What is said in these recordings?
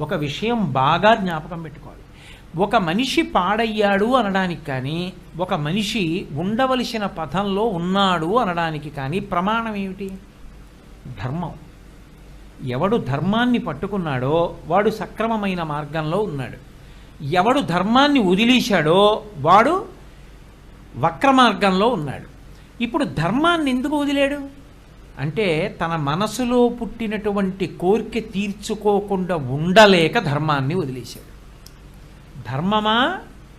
ఒక విషయం బాగా జ్ఞాపకం పెట్టుకోవాలి. ఒక మనిషి పాడయ్యాడు అనడానికి కానీ ఒక మనిషి ఉండవలసిన పథంలో ఉన్నాడు అనడానికి కానీ ప్రమాణం ఏమిటి? ధర్మం. ఎవడు ధర్మాన్ని పట్టుకున్నాడో వాడు సక్రమమైన మార్గంలో ఉన్నాడు. ఎవడు ధర్మాన్ని వదిలేశాడో వాడు వక్ర మార్గంలో ఉన్నాడు. ఇప్పుడు ధర్మాన్ని ఎందుకు వదిలేడు? అంటే తన మనసులో పుట్టినటువంటి కోరిక తీర్చుకోకుండా ఉండలేక ధర్మాన్ని వదిలేశాడు. ధర్మమా?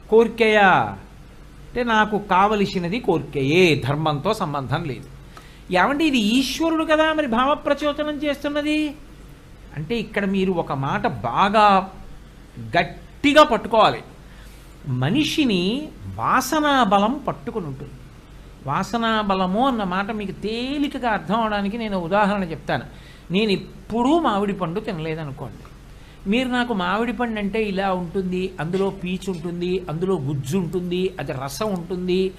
కోరికయా? అంటే నాకు కావలసినది కోరికయే ధర్మంతో సంబంధం లేదు. ఏమంటే ఇది ఈశ్వరుడు కదా మరి భావ ప్రచోదనం చేస్తున్నది? అంటే ఇక్కడ మీరు ఒక మాట బాగా గట్టిగా పట్టుకోవాలి. మనిషిని వాసనా బలం పట్టుకుని ఉంటుంది. వాసనా బలము అన్న మాట మీకు తేలికగా అర్థం అవడానికి నేను ఉదాహరణ చెప్తాను. నేను ఎప్పుడూ మామిడి పండు తినలేదనుకోండి. మీరు నాకు మామిడి పండు అంటే ఇలా ఉంటుంది అందులో పీచు ఉంటుంది అందులో గుజ్జు ఉంటుంది అది రసం ఉంటుంది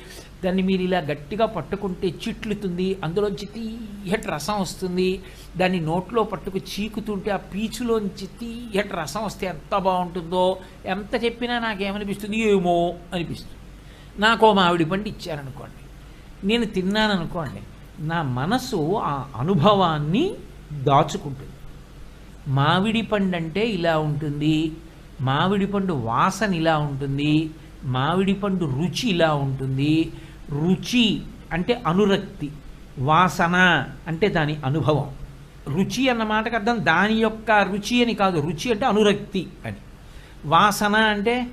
దాన్ని మీరు ఇలా గట్టిగా పట్టుకుంటే చిట్లుతుంది అందులోంచి తీయటి రసం వస్తుంది దాన్ని నోట్లో పట్టుకు చీకుతుంటే ఆ పీచులోంచి తీయటి రసం వస్తే ఎంత బాగుంటుందో ఎంత చెప్పినా నాకేమనిపిస్తుంది? ఏమో అనిపిస్తుంది. నాకు మామిడి పండు ఇచ్చారనుకోండి. నేను తిన్నాను అనుకోండి నా మనసు ఆ అనుభవాన్ని దాచుకుంటుంది. మామిడి పండు అంటే ఇలా ఉంటుంది మామిడి పండు వాసన ఇలా ఉంటుంది మామిడి పండు రుచి ఇలా ఉంటుంది. రుచి అంటే అనురక్తి వాసన అంటే దాని అనుభవం. రుచి అన్న మాటకు అర్థం దాని యొక్క రుచి అని కాదు రుచి అంటే అనురక్తి అని. వాసన అంటే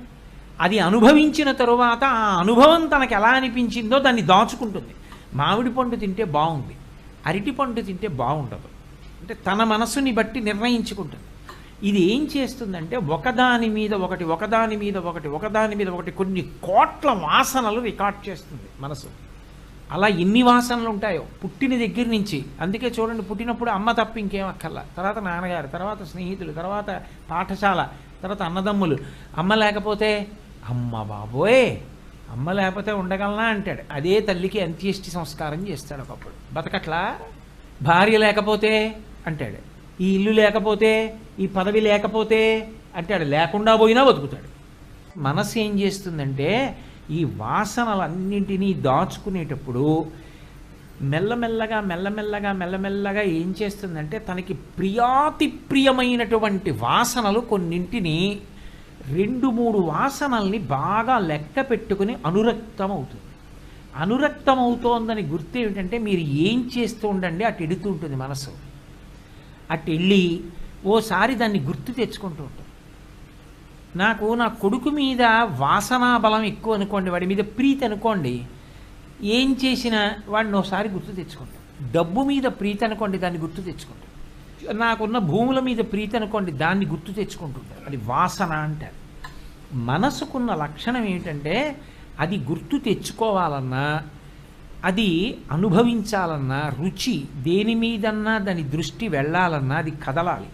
అది అనుభవించిన తరువాత ఆ అనుభవం తనకు ఎలా అనిపించిందో దాన్ని దాచుకుంటుంది. మామిడి పండు తింటే బాగుంది అరటి పండు తింటే బాగుండదు. అంటే తన మనసుని బట్టి నిర్ణయించుకుంటుంది. ఇది ఏం చేస్తుందంటే ఒకదాని మీద ఒకటి ఒకదాని మీద ఒకటి ఒకదాని మీద ఒకటి కొన్ని కోట్ల వాసనలు రికార్డ్ చేస్తుంది మనసు. అలా ఎన్ని వాసనలు ఉంటాయో పుట్టిన దగ్గర నుంచి అందుకే చూడండి పుట్టినప్పుడు అమ్మ తప్ప ఇంకేం అక్కర్లా. తర్వాత నాన్నగారు తర్వాత స్నేహితులు తర్వాత పాఠశాల తర్వాత అన్నదమ్ములు. అమ్మ లేకపోతే అమ్మ బాబోయ్ అమ్మ లేకపోతే ఉండగలనా అంటాడు. అదే తల్లికి అంత్యేష్టి సంస్కారం చేస్తాడు ఒకప్పుడు. బతకట్లా? భార్య లేకపోతే? అంటాడు. ఈ ఇల్లు లేకపోతే? ఈ పదవి లేకపోతే? అంటాడు. లేకుండా పోయినా బతుకుతాడు. మనసు ఏం చేస్తుందంటే ఈ వాసనలన్నింటినీ దాచుకునేటప్పుడు మెల్లమెల్లగా మెల్లమెల్లగా మెల్లమెల్లగా ఏం చేస్తుందంటే తనకి ప్రియాతి ప్రియమైనటువంటి వాసనలు కొన్నింటిని రెండు మూడు వాసనల్ని బాగా లెక్క పెట్టుకుని అనురక్తం అవుతుంది అనురక్తం అవుతోందని గుర్తు ఏమిటంటే మీరు ఏం చేస్తూ ఉండండి అటు ఎడుతూ ఉంటుంది మనసు. అటు వెళ్ళి ఓసారి దాన్ని గుర్తు తెచ్చుకుంటూ ఉంటుంది. నాకు నా కొడుకు మీద వాసనా బలం ఎక్కువ అనుకోండి వాడి మీద ప్రీతి అనుకోండి ఏం చేసినా వాడిని ఒకసారి గుర్తు తెచ్చుకుంటాం. డబ్బు మీద ప్రీతి అనుకోండి దాన్ని గుర్తు తెచ్చుకుంటాం. నాకున్న భూముల మీద ప్రీతి అనుకోండి దాన్ని గుర్తు తెచ్చుకుంటుంటారు. అది వాసన అంటారు. మనసుకున్న లక్షణం ఏమిటంటే అది గుర్తు తెచ్చుకోవాలన్నా అది అనుభవించాలన్నా రుచి దేని మీదన్నా దాని దృష్టి వెళ్ళాలన్నా అది కదలాలి.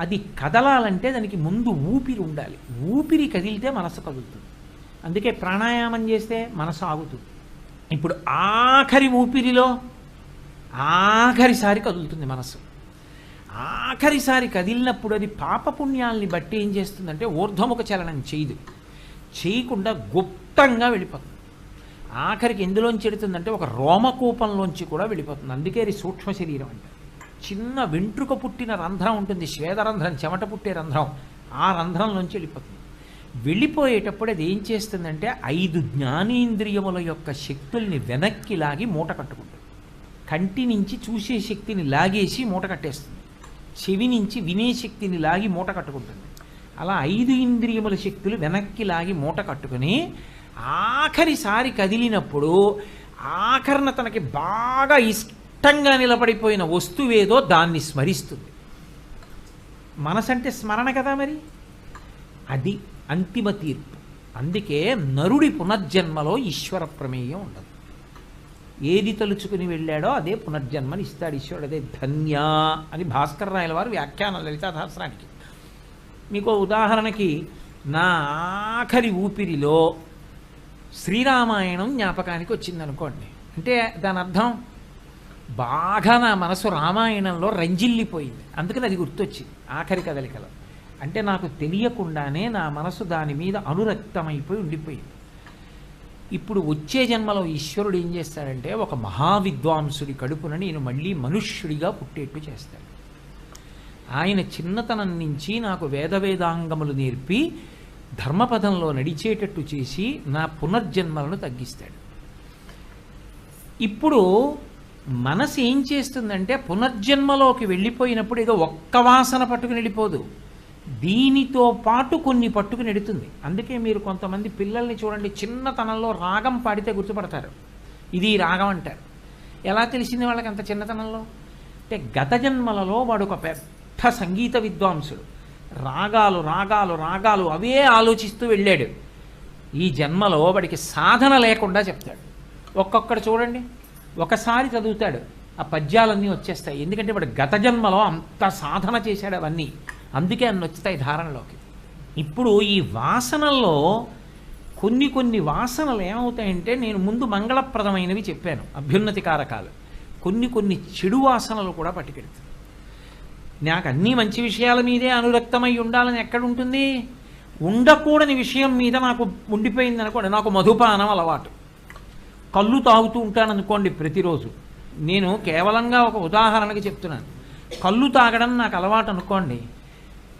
అది కదలాలంటే దానికి ముందు ఊపిరి ఉండాలి. ఊపిరి కదిలితే మనసు కదులుతుంది. అందుకే ప్రాణాయామం చేస్తే మనసు ఆగుతుంది. ఇప్పుడు ఆఖరి ఊపిరిలో ఆఖరిసారి కదులుతుంది మనసు. ఆఖరిసారి కదిలినప్పుడు అది పాపపుణ్యాల్ని బట్టి ఏం చేస్తుందంటే ఊర్ధముఖ చలనం చేయదు. చేయకుండా గుప్తంగా వెళ్ళిపోతుంది. ఆఖరికి ఎందులోంచి వెళుతుందంటే ఒక రోమకూపంలోంచి కూడా వెళ్ళిపోతుంది. అందుకే అది సూక్ష్మ శరీరం అంటే చిన్న వెంట్రుక పుట్టిన రంధ్రం ఉంటుంది. శ్వేతరంధ్రం చెమట పుట్టే రంధ్రం ఆ రంధ్రంలోంచి వెళ్ళిపోతుంది. వెళ్ళిపోయేటప్పుడు అది ఏం చేస్తుందంటే ఐదు జ్ఞానేంద్రియముల యొక్క శక్తుల్ని వెనక్కి లాగి మూట కట్టుకుంటుంది. కంటి నుంచి చూసే శక్తిని లాగేసి మూట కట్టేస్తుంది. చెవి నుంచి వినే శక్తిని లాగి మూట కట్టుకుంటుంది. అలా ఐదు ఇంద్రియముల శక్తులు వెనక్కి లాగి మూట కట్టుకుని ఆఖరిసారి కదిలినప్పుడు ఆఖరణ తనకి బాగా ఇష్టంగా నిలబడిపోయిన వస్తువేదో దాన్ని స్మరిస్తుంది. మనసంటే స్మరణ కదా మరి? అది అంతిమ తీర్పు. అందుకే నరుడి పునర్జన్మలో ఈశ్వర ప్రమేయం ఉండదు. ఏది తలుచుకుని వెళ్ళాడో అదే పునర్జన్మని ఇస్తాడు ఈశ్వరుడు. అదే ధన్య అని భాస్కర్ రాయల వారు వ్యాఖ్యానం లలితాసహస్రానికి మీకు ఉదాహరణకి నా ఆఖరి ఊపిరిలో శ్రీరామాయణం జ్ఞాపకానికి వచ్చిందనుకోండి. అంటే దాని అర్థం బాగా నా మనసు రామాయణంలో రంజిల్లిపోయింది. అందుకని అది గుర్తొచ్చింది ఆఖరి కదలికలో. అంటే నాకు తెలియకుండానే నా మనసు దాని మీద అనురక్తమైపోయి ఉండిపోయింది. ఇప్పుడు వచ్చే జన్మలో ఈశ్వరుడు ఏం చేస్తాడంటే ఒక మహావిద్వాంసుడి కడుపున నేను మళ్ళీ మనుష్యుడిగా పుట్టేట్టు చేస్తాడు. ఆయన చిన్నతనం నుంచి నాకు వేద వేదాంగములు నేర్పి ధర్మపదంలో నడిచేటట్టు చేసి నా పునర్జన్మలను తగ్గిస్తాడు. ఇప్పుడు మనసు ఏం చేస్తుందంటే పునర్జన్మలోకి వెళ్ళిపోయినప్పుడు ఏదో ఒక్క వాసన పట్టుకుని వెళ్ళిపోదు. దీనితో పాటు కొన్ని పట్టుకుని ఎడుతుంది అందుకే మీరు కొంతమంది పిల్లల్ని చూడండి చిన్నతనంలో రాగం పాడితే గుర్తుపడతారు. ఇది రాగం అంటారు. ఎలా తెలిసింది వాళ్ళకి అంత చిన్నతనంలో? అంటే గత జన్మలలో వాడు ఒక పెద్ద సంగీత విద్వాంసుడు. రాగాలు రాగాలు రాగాలు అవే ఆలోచిస్తూ వెళ్ళాడు. ఈ జన్మలో వాడికి సాధన లేకుండా చెప్తాడు. ఒక్కొక్కడు చూడండి ఒకసారి చదువుతాడు. ఆ పద్యాలన్నీ వచ్చేస్తాయి. ఎందుకంటే వాడు గత జన్మలో అంత సాధన చేశాడు అవన్నీ. అందుకే అన్ని వచ్చుతాయి ధారణలోకి. ఇప్పుడు ఈ వాసనల్లో కొన్ని కొన్ని వాసనలు ఏమవుతాయంటే నేను ముందు మంగళప్రదమైనవి చెప్పాను అభ్యున్నతి కారకాలు. కొన్ని కొన్ని చెడు వాసనలు కూడా పట్టుకెడుతుంది నాకు అన్ని మంచి విషయాల మీదే అనురక్తమై ఉండాలని ఎక్కడ ఉంటుంది ఉండకూడని విషయం మీద నాకు ఉండిపోయింది అనుకోండి నాకు మధుపానం అలవాటు. కళ్ళు తాగుతూ ఉంటాను అనుకోండి ప్రతిరోజు. నేను కేవలంగా ఒక ఉదాహరణకి చెప్తున్నాను. కళ్ళు తాగడం నాకు అలవాటు అనుకోండి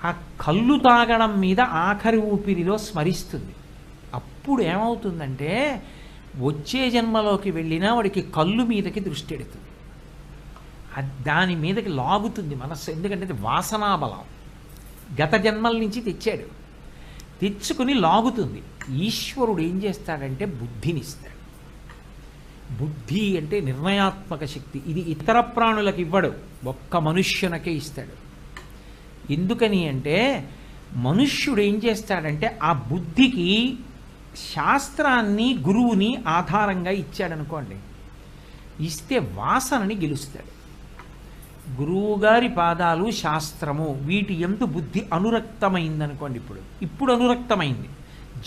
ఆ కళ్ళు తాగడం మీద ఆఖరి ఊపిరిలో స్మరిస్తుంది. అప్పుడు ఏమవుతుందంటే వచ్చే జన్మలోకి వెళ్ళినా వాడికి కళ్ళు మీదకి దృష్టి ఎడుతుంది. అది దాని మీదకి లాగుతుంది మనస్సు. ఎందుకంటే అది వాసనాబలం. గత జన్మల నుంచి తెచ్చాడు. తెచ్చుకుని లాగుతుంది. ఈశ్వరుడు ఏం చేస్తాడంటే బుద్ధినిస్తాడు. బుద్ధి అంటే నిర్ణయాత్మక శక్తి. ఇది ఇతర ప్రాణులకు ఇవ్వడు. ఒక్క మనుష్యునకే ఇస్తాడు. ఎందుకని అంటే మనుష్యుడు ఏం చేస్తాడంటే ఆ బుద్ధికి శాస్త్రాన్ని గురువుని ఆధారంగా ఇచ్చాడనుకోండి. ఇస్తే వాసనని గెలుస్తాడు. గురువుగారి పాదాలు శాస్త్రము వీటి ఎందు బుద్ధి అనురక్తమైందనుకోండి ఇప్పుడు. ఇప్పుడు అనురక్తమైంది.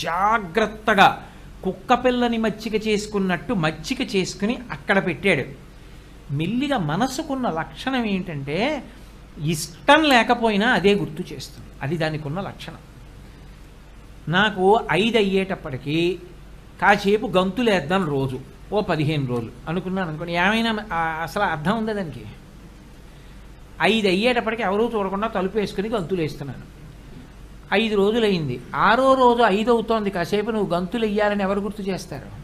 జాగ్రత్తగా కుక్క పిల్లని మచ్చిక చేసుకున్నట్టు మచ్చిక చేసుకుని అక్కడ పెట్టాడు. మెల్లిగా మనసుకున్న లక్షణం ఏంటంటే ఇష్టం లేకపోయినా అదే గుర్తు చేస్తుంది. అది దానికి ఉన్న లక్షణం. నాకు ఐదు అయ్యేటప్పటికీ కాసేపు గంతులేద్దాం రోజు. ఓ పదిహేను రోజులు. అనుకున్నాను అనుకోండి. ఏమైనా అసలు అర్థం ఉందా దానికి? ఐదు అయ్యేటప్పటికి ఎవరూ చూడకుండా తలుపు వేసుకుని గంతులు వేస్తున్నాను. ఐదు రోజులు అయింది ఆరో రోజు ఐదు అవుతోంది. కాసేపు నువ్వు గంతులు వెయ్యాలని ఎవరు గుర్తు చేస్తారు?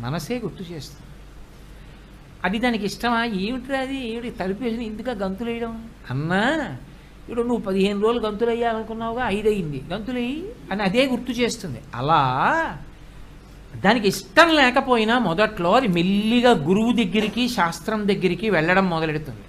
మనసే గుర్తు చేస్తుంది. అది దానికి ఇష్టమా? ఏమిటి అది? ఏమిటి? తలుపు ఇందుక గంతులు వేయడం? అన్నా ఇప్పుడు నువ్వు పదిహేను రోజులు గంతులు వేయాలనుకున్నావుగా ఐదు అయింది గంతులు అని అదే గుర్తు చేస్తుంది. అలా దానికి ఇష్టం లేకపోయినా మొదట్లో అది మెల్లిగా గురువు దగ్గరికి శాస్త్రం దగ్గరికి వెళ్ళడం మొదలెడుతుంది.